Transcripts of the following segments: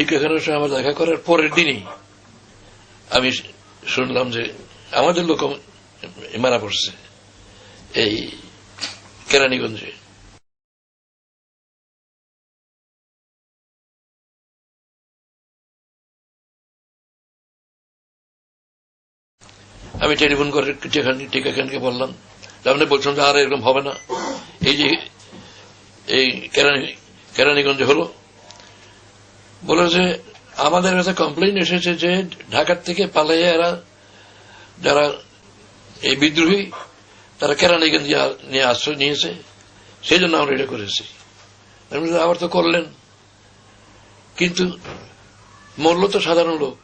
টিকাখানার সঙ্গে আমার দেখা করার পরের দিনই আমি শুনলাম যে আমাদের লোক মারা পড়ছে এই কেরানীগঞ্জে। আমি টেলিফোন করে টিকাখানকে বললাম, আপনি বলছেন যে আর এরকম হবে না। এই যে এই কেরানি কেরানীগঞ্জে হলো বলে যে, আমাদের কাছে কমপ্লেন এসেছে যে, ঢাকার থেকে পালাইয়ে এরা, যারা এই বিদ্রোহী, তারা কেরানীগঞ্জ নিয়ে আশ্রয় নিয়েছে। সেই জন্য আমরা এটা করেছি। আবার তো করলেন। কিন্তু মরল তো সাধারণ লোক।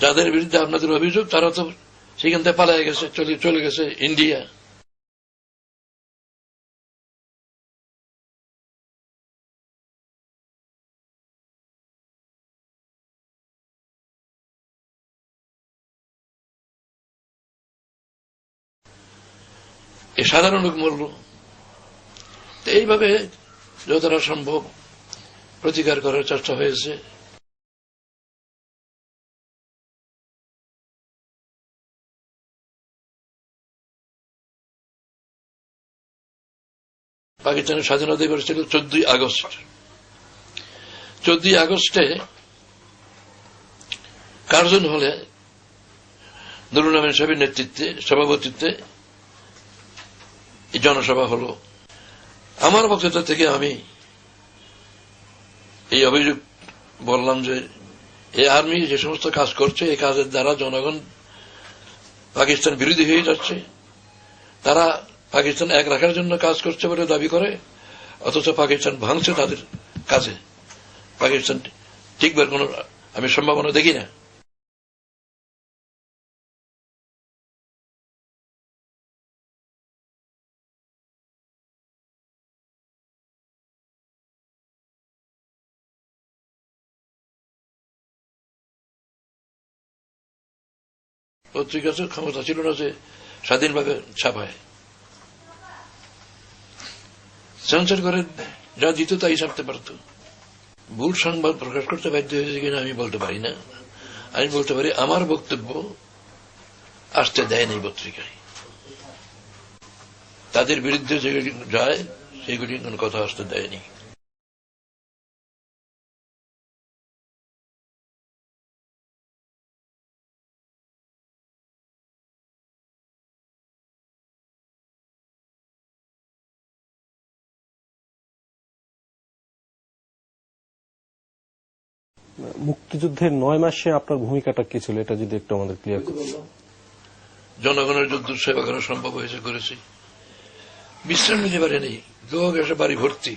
যাদের বিরুদ্ধে আপনাদের অভিযোগ, তারা তো সেখান থেকে পালিয়ে গেছে চলে গেছে ইন্ডিয়া। এ সাধারণ লোক মরল। এইভাবে যতটা সম্ভব প্রতিকার করার চেষ্টা হয়েছে। পাকিস্তানের স্বাধীনতা দিবস ছিল চোদ্দই আগস্ট। চোদ্দই আগস্টে কার্জন হলে নুরুল আমিন সাহেবের নেতৃত্বে, সভাপতিত্বে এই জনসভা হলো। আমার বক্তৃতা থেকে আমি এই অভিযোগ বললাম যে, এই আর্মি যে সমস্ত কাজ করছে, এই কাজের দ্বারা জনগণ পাকিস্তান বিরোধী হয়ে যাচ্ছে। তারা পাকিস্তান এক রাখার জন্য কাজ করছে বলে দাবি করে, অথচ পাকিস্তান ভাঙছে তাদের কাজে। পাকিস্তান ঠিকবার কোন আমি সম্ভাবনা দেখি না। পত্রিকার তো ক্ষমতা ছিল না যে স্বাধীনভাবে ছাপায়। সেন্সার করে যা দিত তাই ছাপতে পারত। ভুল সংবাদ প্রকাশ করতে বাধ্য হয়েছে কিনা আমি বলতে পারি না। আমি বলতে পারি, আমার বক্তব্য আসতে দেয় নাই পত্রিকায়। তাদের বিরুদ্ধে যেগুলি যায় সেগুলি কোনো কথা আসতে দেয়নি। মুক্তিযুদ্ধের নয় মাসে আপনার ভূমিকাটা কি ছিল? এটা যদি একটু আমাদের ক্লিয়ার করুন জনগণের যুদ্ধ সেবা করা সম্ভব হয়েছে করেছি। বিশ্রাম নিতে পারেনি। এসে বাড়ি ভর্তি।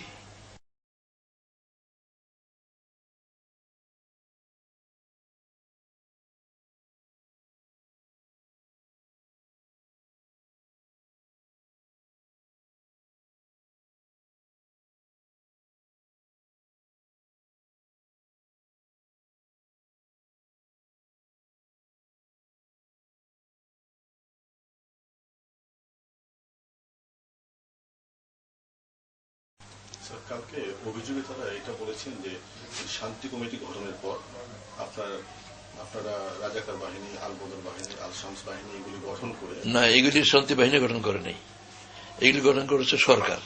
কালকে অভিযোগে তারা এটা বলেছেন যে শান্তি কমিটি গঠনের পর আপনার, আপনারা রাজাকার বাহিনী আল বদর বাহিনী আল শামস বাহিনী এগুলি গঠন করে না, এগুলি শান্তি বাহিনী গঠন করে নাই। এগুলি গঠন করেছে সরকার।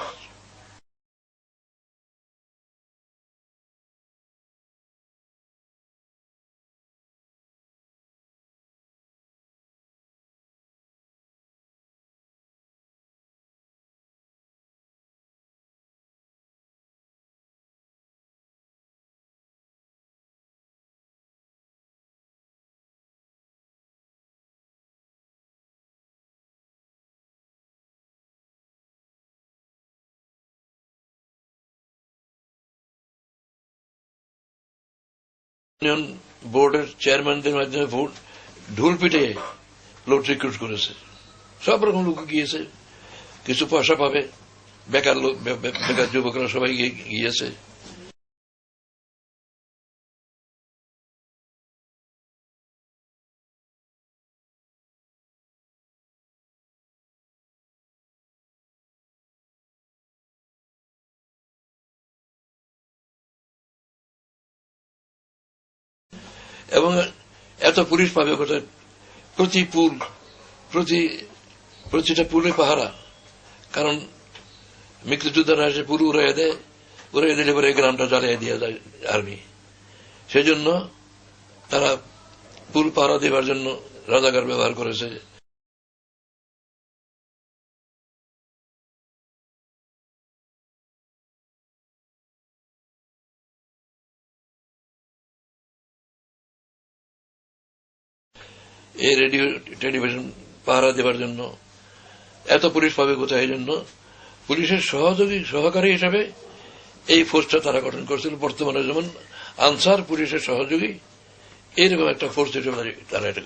ইউনিয়ন বোর্ডের চেয়ারম্যানদের মাধ্যমে ভোট ঢুল পিটে লোক রিক্রুট করেছে। সব রকম লোক গিয়েছে। কিছু পয়সা পাবে। বেকার লোক বেকার যুবকরা সবাই গিয়েছে। এবং এত পুলিশ পাবে কোথায় প্রতি পুল, প্রতি, প্রতিটা পুলে পাহারা। কারণ মৃত্যুযোদ্ধারা এসে পুরো উড়াই দেয় উড়াই দিলে পরে গ্রামটা জ্বালিয়ে দিয়ে যায় আর্মি। সেজন্য তারা পুল পাহারা দেবার জন্য রাজাকার ব্যবহার করেছে। এই রেডিও, টেলিভিশন পাহারা দেবার জন্য, এত পুলিশ পাবে কোথায় এই জন্য? পুলিশের সহযোগী, সহকারী হিসাবে এই ফোর্সটা তারা গঠন করেছিল। বর্তমানে যেমন আনসার পুলিশের সহযোগী, এরকম একটা ফোর্স হিসেবে তারা এটা